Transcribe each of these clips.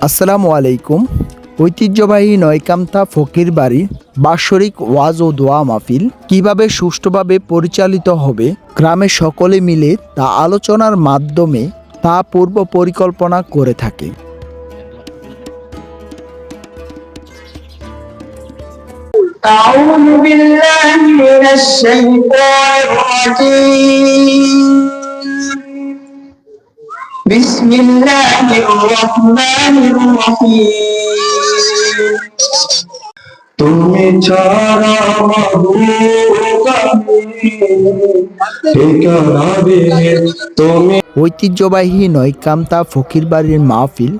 আসসালামু আলাইকুম ঐতিহ্যবাহী নয়কামতা ফকির বাড়ি বাৎসরিক ওয়াজ ও দোয়া মাহফিল কিভাবে সুষ্ঠুভাবে পরিচালিত হবে গ্রামের সকলে মিলে তা আলোচনার মাধ্যমে তা পূর্ব পরিকল্পনা করে থাকে أعوذ بالله من الشيطان الرجيم بسم الله الرحمن الرحيم তুমি ছাড়া ঠিকানাবে তুমি ঐতিহ্যবাহী নয়কামতা ফকির বাড়ির মাহফিল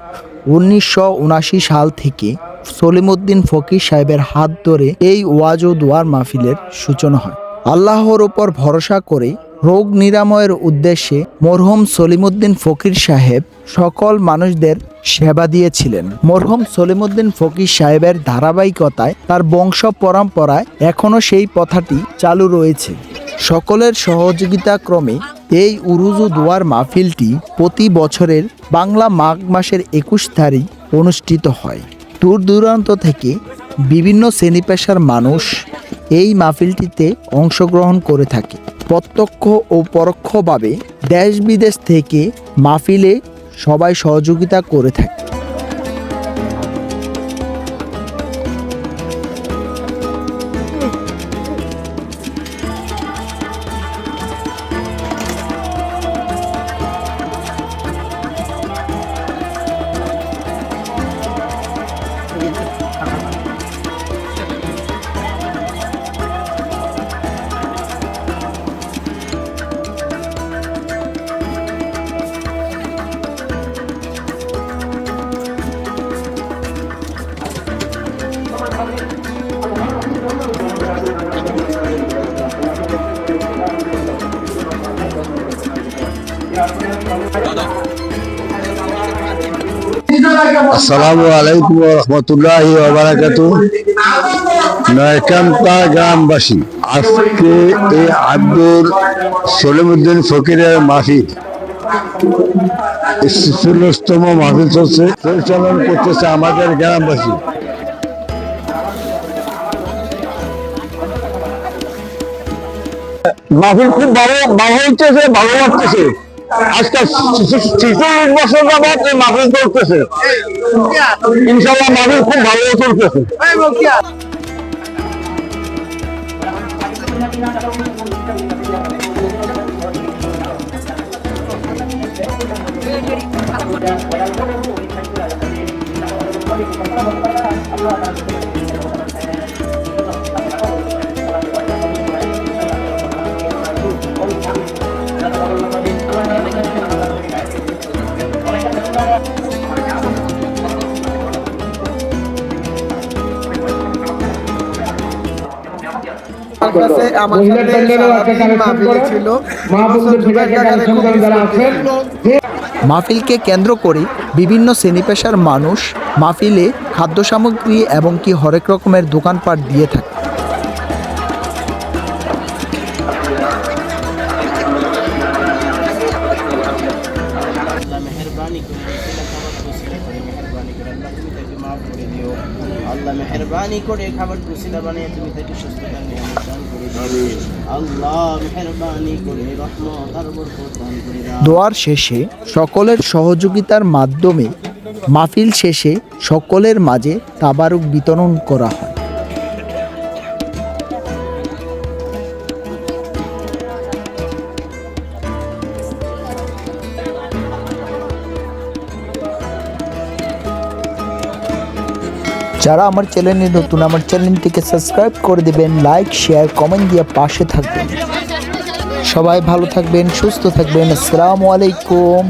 উনিশশো উনাশি সাল থেকে সলিমুদ্দিন ফকির সাহেবের হাত ধরে এই ওয়াজ ও দোয়ার মাহফিলের সূচনা হয় আল্লাহর ওপর ভরসা করে রোগ নিরাময়ের উদ্দেশ্যে মরহুম সলিমুদ্দিন ফকির সাহেব সকল মানুষদের সেবা দিয়েছিলেন। মরহুম সলিমুদ্দিন ফকির সাহেবের ধারাবাহিকতায় তার বংশ পরম্পরায় এখনও সেই প্রথাটি চালু রয়েছে। সকলের সহযোগিতা ক্রমে এই উরুজু দোয়ার মাহফিলটি প্রতি বছরের বাংলা মাঘ মাসের একুশ তারিখ অনুষ্ঠিত হয়। দূর দূরান্ত থেকে বিভিন্ন শ্রেণি পেশার মানুষ এই মাহফিলটিতে অংশগ্রহণ করে থাকে। প্রত্যক্ষ ও পরোক্ষভাবে দেশ বিদেশ থেকে মাহফিলে সবাই সহযোগিতা করে থাকে। আসসালামু আলাইকুম রহমতুল্লাহ বারাকাতু নয়কান্তা গ্রামবাসী, আজকে এই আব্দুল সলিমুদ্দিন ফকিরের মাহফিল। ষোলতম মাহফিল চলছে, পরিচালনা করতেছে আমাদের গ্রামবাসী। মাহফিল খুব ভালো ভালো হইতেছে ভালো লাগতেছে। আজকে ছিচল্লিশ বছর যাবত এই মাহফিল ইনশাল্লাহ মাহফিল খুব ভালো চলতেছে। মাহফিলকে কেন্দ্র করে বিভিন্ন শ্রেণি পেশার মানুষ মাহফিলে খাদ্য সামগ্রী এবং কি হরেক রকমের দোকানপাট দিয়ে থাকে। আল্লাহ মেহরবানি করে আল্লাহ মেহরবানি করে খাবার কুশিলা বানিয়ে তুমি তাকে সুস্থতা দোয়ার শেষে সকলের সহযোগিতার মাধ্যমে মাহফিল শেষে সকলের মাঝে তাবারুক বিতরণ করা হয়। যারা আমার চ্যানেলে নতুন, আমার চ্যানেলটিকে সাবস্ক্রাইব করে দেবেন লাইক শেয়ার কমেন্ট দিয়ে পাশে থাকবেন। সবাই ভালো থাকবেন, সুস্থ থাকবেন। আসসালামু আলাইকুম।